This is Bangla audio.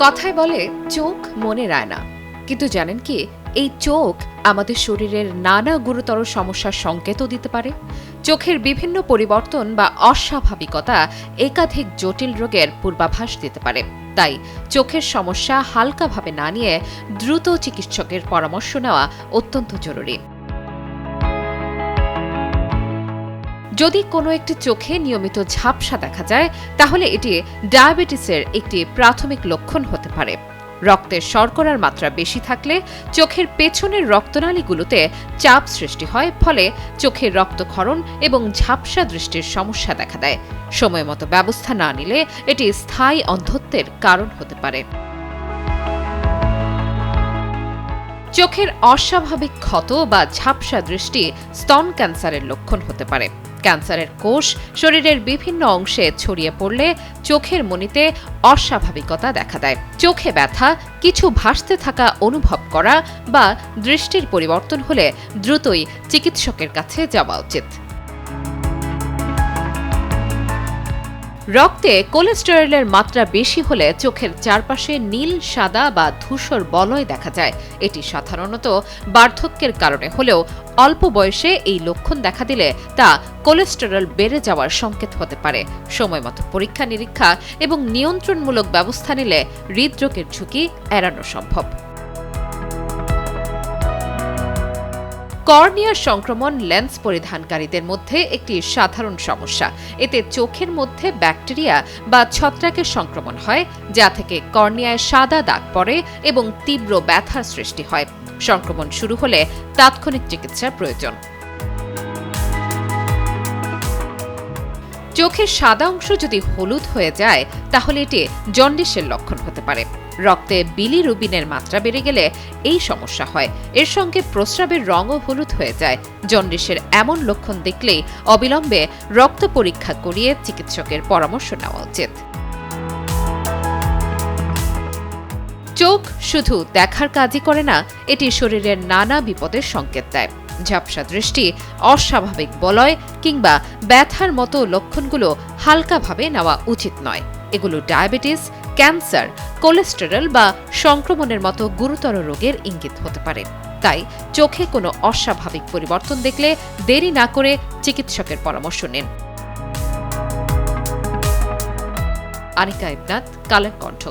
কথায় বলে, চোখ মনে রায় না। কিন্তু জানেন কি, এই চোখ আমাদের শরীরের নানা গুরুতর সমস্যার সংকেতও দিতে পারে। চোখের বিভিন্ন পরিবর্তন বা অস্বাভাবিকতা একাধিক জটিল রোগের পূর্বাভাস দিতে পারে। তাই চোখের সমস্যা হালকাভাবে না নিয়ে দ্রুত চিকিৎসকের পরামর্শ নেওয়া অত্যন্ত জরুরি। যদি কোনো একটি চোখে নিয়মিত ঝাপসা দেখা যায়, তাহলে এটি ডায়াবেটিসের একটি প্রাথমিক লক্ষণ হতে পারে। রক্তের শর্করার মাত্রা বেশি থাকলে চোখের পেছনের রক্তনালীগুলোতে চাপ সৃষ্টি হয়, ফলে চোখের রক্তক্ষরণ এবং ঝাপসা দৃষ্টির সমস্যা দেখা দেয়। সময় মতো ব্যবস্থা না নিলে এটি স্থায়ী অন্ধত্বের কারণ হতে পারে। চোখের অস্বাভাবিক ক্ষত বা ঝাপসা দৃষ্টি স্তন ক্যান্সারের লক্ষণ হতে পারে। ক্যান্সারের কোষ শরীরের বিভিন্ন অংশে ছড়িয়ে পড়লে চোখের মনিতে অস্বাভাবিকতা দেখা দেয়। চোখে ব্যথা, কিছু ভাসতে থাকা অনুভব করা বা দৃষ্টির পরিবর্তন হলে দ্রুতই চিকিৎসকের কাছে যাওয়া উচিত। রক্তে কোলেস্টেরলের মাত্রা বেশি হলে চোখের চারপাশে নীল, সাদা বা ধূসর বলয় দেখা যায়। এটি সাধারণত বার্ধক্যের কারণে হলেও অল্প বয়সে এই লক্ষণ দেখা দিলে তা কোলেস্টেরল বেড়ে যাওয়ার সংকেত হতে পারে। সময় মতো পরীক্ষা নিরীক্ষা এবং নিয়ন্ত্রণমূলক ব্যবস্থা নিলে হৃদরোগের ঝুঁকি এড়ানো সম্ভব। কর্নিয়ার সংক্রমণ লেন্স পরিধানকারীদের মধ্যে একটি সাধারণ সমস্যা। এতে চোখের মধ্যে ব্যাকটেরিয়া বা ছত্রাকের সংক্রমণ হয়, যা থেকে কর্নিয়ায় সাদা দাগ পড়ে এবং তীব্র ব্যথার সৃষ্টি হয়। সংক্রমণ শুরু হলে তাৎক্ষণিক চিকিৎসার প্রয়োজন। চোখের সাদা অংশ যদি হলুদ হয়ে যায়, তাহলে এটি জন্ডিসের লক্ষণ হতে পারে। রক্তে বিলি রুবিনের মাত্রা বেড়ে গেলে এই সমস্যা হয়। এর সঙ্গে প্রস্রাবের রঙও হলুদ হয়ে যায়। জন্ডিসের এমন লক্ষণ দেখলেই অবিলম্বে রক্ত পরীক্ষা করিয়ে চিকিৎসকের পরামর্শ নেওয়া উচিত। চোখ শুধু দেখার কাজই করে না, এটি শরীরের নানা বিপদের সংকেত দেয়। ঝাপসা দৃষ্টি, অস্বাভাবিক বলয় কিংবা ব্যথার মতো লক্ষণগুলো হালকাভাবে নেওয়া উচিত নয়। এগুলো ডায়াবেটিস, ক্যান্সার, কোলেস্টেরল বা সংক্রমণের মতো গুরুতর রোগের ইঙ্গিত হতে পারে। তাই চোখে কোনো অস্বাভাবিক পরিবর্তন দেখলে দেরি না করে চিকিৎসকের পরামর্শ নিন। আনিকা ইবনাথ, কালের কণ্ঠ।